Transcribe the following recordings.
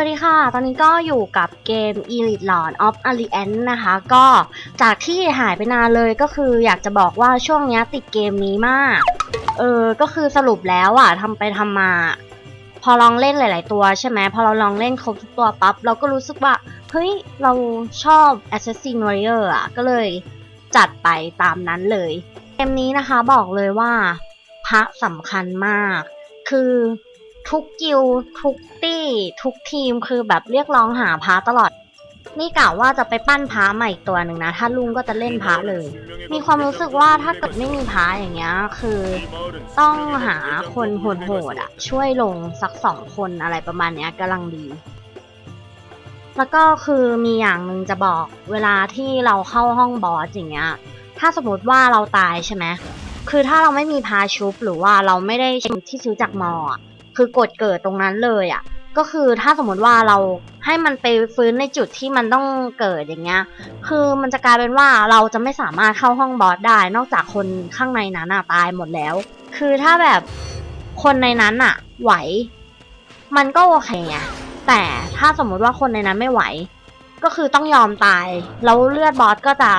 สวัสดีค่ะ ตอนนี้ก็อยู่กับเกม Elite Lord of Alliance นะคะ ก็จากที่หายไปนานเลยก็คืออยากจะบอกว่าช่วงนี้ติดเกมนี้มาก เออ ก็คือสรุปแล้วอะทำไปทำมา พอลองเล่นหลาย ๆ ตัวใช่ไหม พอเราลองเล่นครบทุกตัวปั๊บ เราก็รู้สึกว่า เฮ้ย เราชอบ Assassin Warrior อะก็เลยจัดไปตามนั้นเลย เกมนี้นะคะบอกเลยว่าพระสำคัญมาก คือ ทุกกิลทุกตี้ทุกทีมคือแบบเรียกร้องหาพระตลอด นี่กะว่าจะไปปั้นพระใหม่อีกตัวหนึ่งนะ ถ้าลุงก็จะเล่นพระเลย มีความรู้สึกว่าถ้าเกิดไม่มีพระอย่างเงี้ย คือ ต้องหาคนโหดๆอะ ช่วยลงสักสองคนอะไรประมาณเนี้ยกำลังดีแล้วก็คือมีอย่างหนึ่งจะบอกเวลาที่เราเข้าห้องบอสอย่างเงี้ย ถ้าสมมติว่าเราตายใช่ไหม คือถ้าเราไม่มีพาชุบหรือว่าเราไม่ได้ที่ซื้อจากมอ คือกดเกิดตรงนั้นเลยอะ่ะ ก็คือถ้าสมมติว่าเราให้มันไปฟื้นในจุดที่มันต้องเกิดอย่างเงี้ย คือมันจะกลายเป็นว่าเราจะไม่สามารถเข้าห้องบอสได้ นอกจากคนข้างในนั้นอะตายหมดแล้ว คือถ้าแบบคนในนั้นอะไหว มันก็โอเคไงแต่ถ้าสมมติว่าคนในนั้นไม่ไหว ก็คือต้องยอมตาย แล้วเลือดบอสก็จะ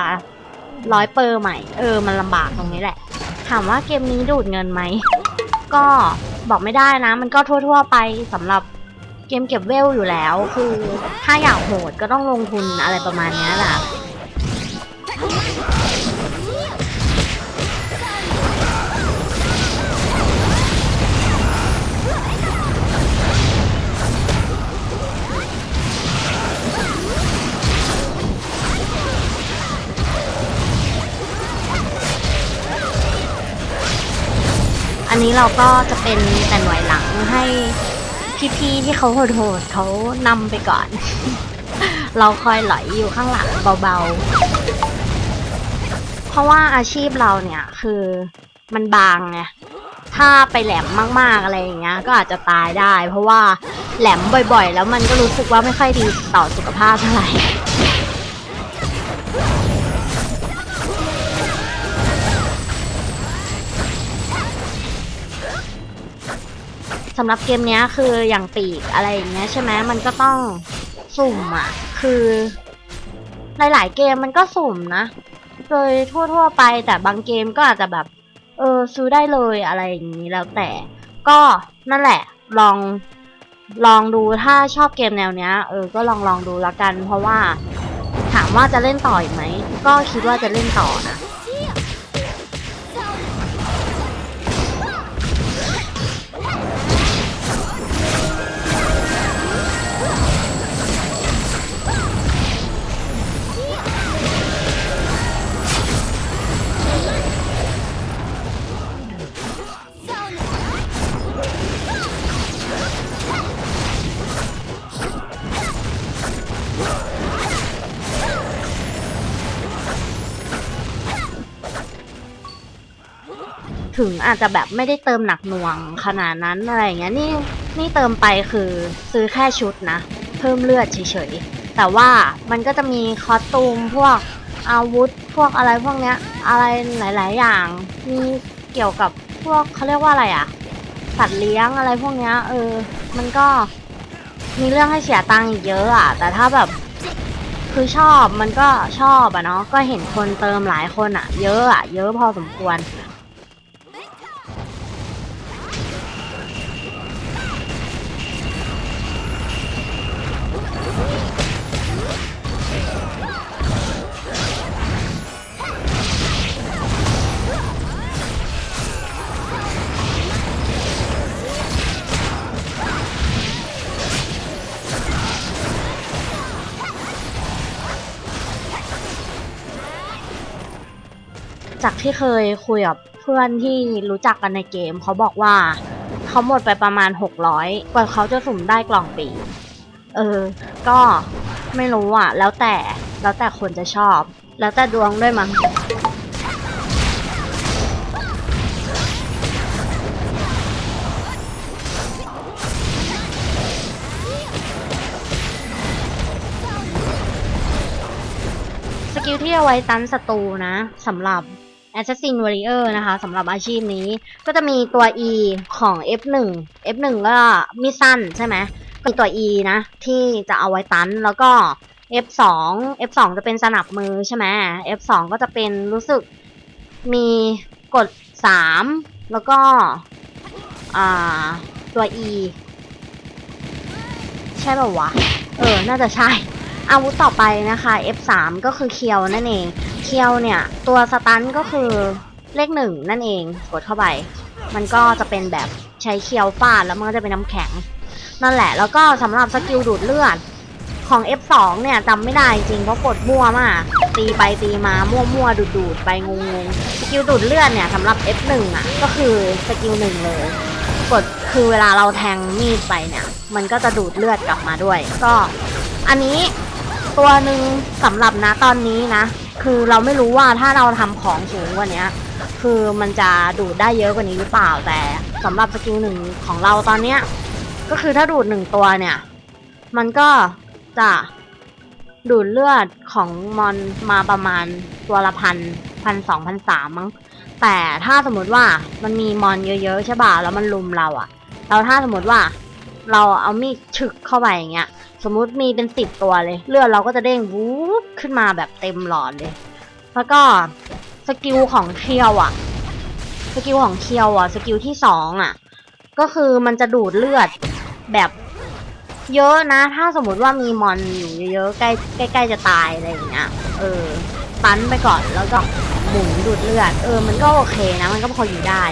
ร้อยเปอร์ใหม่ เออ มันลำบากตรงนี้แหละ ถามว่าเกมนี้ดูดเงินไหม ก็ บอกไม่ได้นะ มันก็ทั่ว ๆ ไปสำหรับเกมเก็บเวลอยู่แล้ว คือถ้าอยากโหดก็ต้องลงทุนอะไรประมาณนี้แหละ นี้เราก็จะเป็นแต่หน่วยหลังให้พี่ๆที่เขาโหดๆเขานำไปก่อน เราคอยหลอยอยู่ข้างหลังเบาๆ เพราะว่าอาชีพเราเนี่ยคือมันบางไงถ้าไปแหลมมากๆอะไรอย่างเงี้ย ก็อาจจะตายได้ เพราะว่าแหลมบ่อยๆ แล้วมันก็รู้สึกว่าไม่ค่อยดีต่อสุขภาพเท่าไหร่ สำหรับเกมนี้คืออย่างปีกอะไรอย่างเงี้ยใช่ไหมมันก็ต้องสุ่มอะ คือ หลาย ๆ เกมมันก็สุ่มนะโดยทั่ว ๆ ไปแต่บางเกมก็อาจจะแบบ เออซื้อได้เลยอะไรอย่างนี้แล้วแต่ ก็นั่นแหละลองลองดูถ้าชอบเกมแนวเนี้ย เออ ก็ลองลองดูละกัน เพราะว่าถามว่าจะเล่นต่ออีกไหม ก็คิดว่าจะเล่นต่อนะ ถึงอาจจะแบบไม่ได้เติมหนักหน่วงขนาดนั้นอะไรอย่างเงี้ยนี่นี่เติมไปคือซื้อแค่ชุดนะ เพิ่มเลือดเฉยๆ แต่ว่ามันก็จะมีคอสตูมพวกอาวุธพวกอะไรพวกเนี้ย อะไรหลายๆอย่าง มีเกี่ยวกับพวกเขาเรียกว่าอะไรอะสัตว์เลี้ยงอะไรพวกเนี้ย เออ มันก็มีเรื่องให้เสียตังค์อีกเยอะอะแต่ถ้าแบบคือชอบมันก็ชอบอะเนาะก็เห็นคนเติมหลายคนอะเยอะอะเยอะพอสมควร จากที่เคยคุยกับเพื่อนที่รู้จักกันในเกม เขาบอกว่า เขาหมดไปประมาณ 600 กว่าเขาจะสุ่มได้กล่องปี เออ ก็ไม่รู้อะ แล้วแต่แล้วแต่คนจะชอบ แล้วแต่ดวงด้วยมั้งสกิลที่เอาไว้ตันศัตรูนะสำหรับ Assassin Warrior นะคะสำหรับอาชีพนี้ก็จะมีตัว E ของ F1 F1 ก็มีสั้นใช่ไหมมีตัว E นะ ที่จะเอาไว้ตันแล้วก็ F2 F2 จะเป็นสนับมือใช่ไหม F2 ก็จะเป็นรู้สึกมีกด 3 แล้วก็อ่าตัว E ใช่ป่าววะ เออ น่าจะใช่ อาวุธต่อไปนะคะ F3 ก็คือเคียวนั่นเอง เคียวเนี่ย ตัวสตันก็คือเลขหนึ่งนั่นเอง กดเข้าไป มันก็จะเป็นแบบใช้เคียวฟาดแล้วมันก็จะเป็นน้ำแข็ง นั่นแหละ แล้วก็สำหรับสกิลดูดเลือดของ F2 เนี่ยจำไม่ได้จริงเพราะกดมั่วมาก ตีไปตีมามั่วมั่วดูดดูดไปงงๆสกิลดูดเลือดเนี่ยสำหรับ F1 อะก็คือสกิลหนึ่งเลย กดคือเวลาเราแทงมีดไปเนี่ย มันก็จะดูดเลือดกลับมาด้วย ก็อันนี้ ตัวหนึ่งสำหรับนะตอนนี้นะ คือเราไม่รู้ว่าถ้าเราทำของสูงกว่านี้คือมันจะดูดได้เยอะกว่านี้หรือเปล่าแต่สำหรับสกิลหนึ่งของเราตอนเนี้ยก็คือถ้าดูดหนึ่งตัวเนี่ย มันก็จะดูดเลือดของมอนมาประมาณตัวละพันพันสองพันสามมั้งแต่ถ้าสมมติว่ามันมีมอนเยอะๆใช่ป่ะแล้วมันลุมเราอะแล้วถ้าสมมติว่าเราเอามีดฉึกเข้าไปอย่างเงี้ย สมมุติมีเป็นสิบตัวเลย เลือดเราก็จะเด้งวูบขึ้นมาแบบเต็มหลอดเลย แล้วก็สกิลของเคียวอะสกิลของเคียวอะสกิลที่สองอะก็คือมันจะดูดเลือดแบบเยอะนะ ถ้าสมมติว่ามีมอนอยู่เยอะๆใกล้ใกล้ๆจะตายอะไรอย่างเงี้ย เออตันไปก่อนแล้วก็หมุนดูดเลือด เออ มันก็โอเคนะ มันก็พออยู่ได้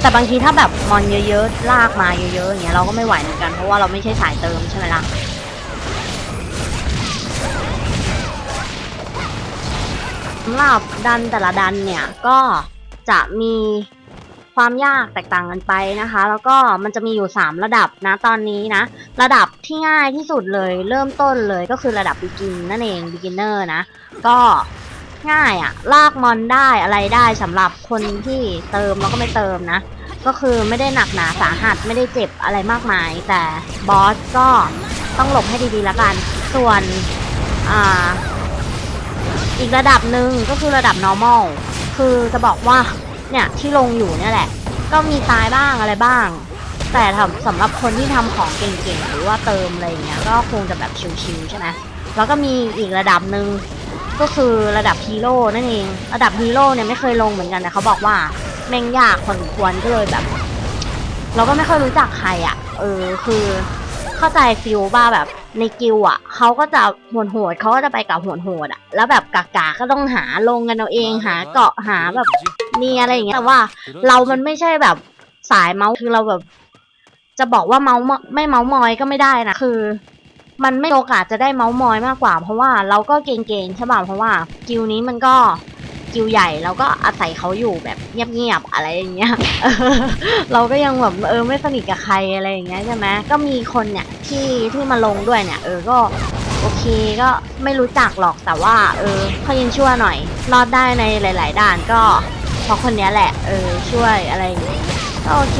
แต่บางทีถ้าแบบมอนเยอะๆ ลากมาเยอะๆอย่างเงี้ยเราก็ไม่ไหวเหมือนกัน เพราะว่าเราไม่ใช่สายเติมใช่ไหมล่ะ สำหรับดันแต่ละดันเนี่ยก็จะมีความยากแตกต่างกันไปนะคะ แล้วก็มันจะมีอยู่ 3 ระดับนะตอนนี้นะ ระดับที่ง่ายที่สุดเลยเริ่มต้นเลยก็คือระดับ begin นั่นเอง beginner นะ ก็ง่ายอะลากมอนได้อะไรได้สำหรับคนที่เติมแล้วก็ไม่เติมนะ ก็คือไม่ได้หนักหนาสาหัสไม่ได้เจ็บอะไรมากมาย แต่บอสก็ต้องหลบให้ดีๆแล้วกัน ส่วนอ่า อีกระดับหนึ่งก็คือระดับ normal คือจะบอกว่าเนี่ยที่ลงอยู่เนี่ยแหละ ก็มีตายบ้างอะไรบ้าง แต่สำหรับคนที่ทำของเก่งๆ หรือว่าเติมอะไรอย่างเงี้ยก็คงจะแบบชิวๆใช่ไหมแล้วก็มีอีกระดับหนึ่งก็คือระดับฮีโร่นั่นเอง ระดับฮีโร่เนี่ยไม่เคยลงเหมือนกันแต่เขาบอกว่าแม่งยากพอสมควรก็เลยแบบ เราก็ไม่ค่อยรู้จักใครอะ เออคือเข้าใจฟิลว่าแบบ ในกิลอะเขาก็จะโหดโหดๆเขาก็จะไปกับโหดโหดๆอะ แล้วแบบกากาก็ต้องหาลงกันเอาเองหาเกาะหาแบบมีอะไรอย่างเงี้ยแต่ว่าเรามันไม่ใช่แบบสายเมาส์คือเราแบบ จะบอกว่าเมาส์ไม่เมาส์มอยก็ไม่ได้นะคือ มันไม่มีโอกาสจะได้เมาส์มอยมากกว่า เพราะว่าเราก็เก่งๆใช่ป่ะเพราะว่ากิลนี้มันก็ กิลใหญ่เราก็อาศัยเขาอยู่แบบเงียบๆอะไรอย่างเงี้ยเราก็ยังแบบเออไม่สนิทกับใครอะไรอย่างเงี้ยใช่ไหมก็มีคนเนี่ยที่ที่มาลงด้วยเนี่ย เออก็โอเคก็ไม่รู้จักหรอกแต่ว่า เออเขายังชั่วหน่อย รอดได้ในหลาย ๆด่านก็เพราะคนเนี้ยแหละ เออช่วยอะไรอย่างเงี้ยก็โอเค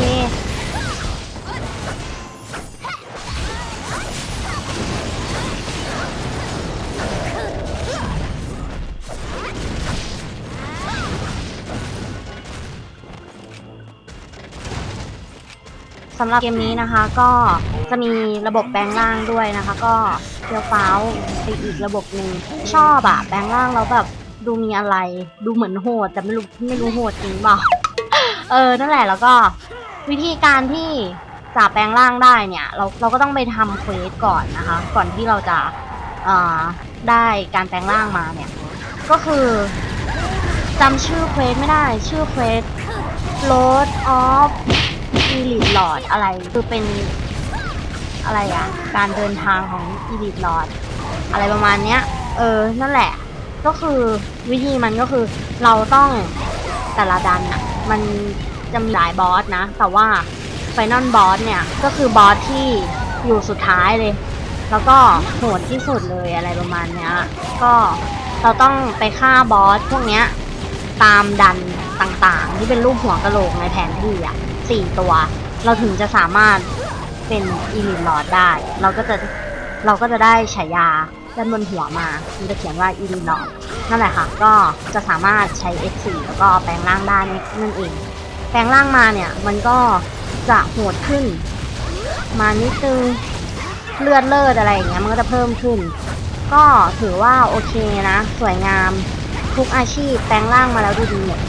สำหรับเกมนี้นะคะ ก็จะมีระบบแปลงร่างด้วยนะคะ ก็เฟี้ยวฟ้าวไปอีกระบบหนึ่งชอบอะแปลงร่างแล้วแบบดูมีอะไร ดูเหมือนโหดแต่ไม่รู้ไม่รู้โหดจริงเปล่าเออนั่นแหละแล้วก็วิธีการที่จะแปลงร่างได้เนี่ย เราเราก็ต้องไปทำเควสก่อนนะคะ ก่อนที่เราจะเอ่อได้การแปลงร่างมาเนี่ย ก็คือจำชื่อเควสไม่ได้ ชื่อเควส Load of อีลิทหลอดอะไร คือเป็นอะไรอะการเดินทางของอีลิทหลอดอะไรประมาณเนี้ย เออ นั่นแหละ ก็คือวิธีมันก็คือเราต้องแต่ละดันอะมันจะมีหลายบอสนะ แต่ว่าไฟนอลบอสเนี่ยก็คือบอสที่อยู่สุดท้ายเลย แล้วก็โหดที่สุดเลยอะไรประมาณเนี้ย ก็เราต้องไปฆ่าบอสพวกเนี้ยตามดันต่างๆ ที่เป็นรูปหัวกะโหลกในแผนที่อะ สี่ตัว เราถึงจะสามารถเป็นอีลิทลอดได้ เราก็จะเราก็จะได้ฉายาด้านบนหัวมา มันจะเขียนว่าอีลิทลอดนั่นแหละค่ะ ก็จะสามารถใช้ F4 แล้วก็แปลงร่างได้นั่นเอง แปลงร่างมาเนี่ย มันก็จะโหดขึ้น มานิดนึงเลือดเลิศอะไรอย่างเงี้ยมันก็จะเพิ่มขึ้น ก็ถือว่าโอเคนะ สวยงามทุกอาชีพแปลงร่างมาแล้วดูดีหมด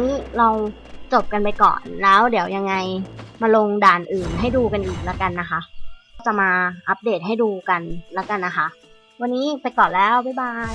นี้เราจบกันไปก่อนแล้วเดี๋ยวยังไงมาลงด่านอื่นให้ดูกันอีกแล้วกันนะคะ จะมาอัปเดตให้ดูกันแล้วกันนะคะ วันนี้ไปก่อนแล้ว บ๊ายบาย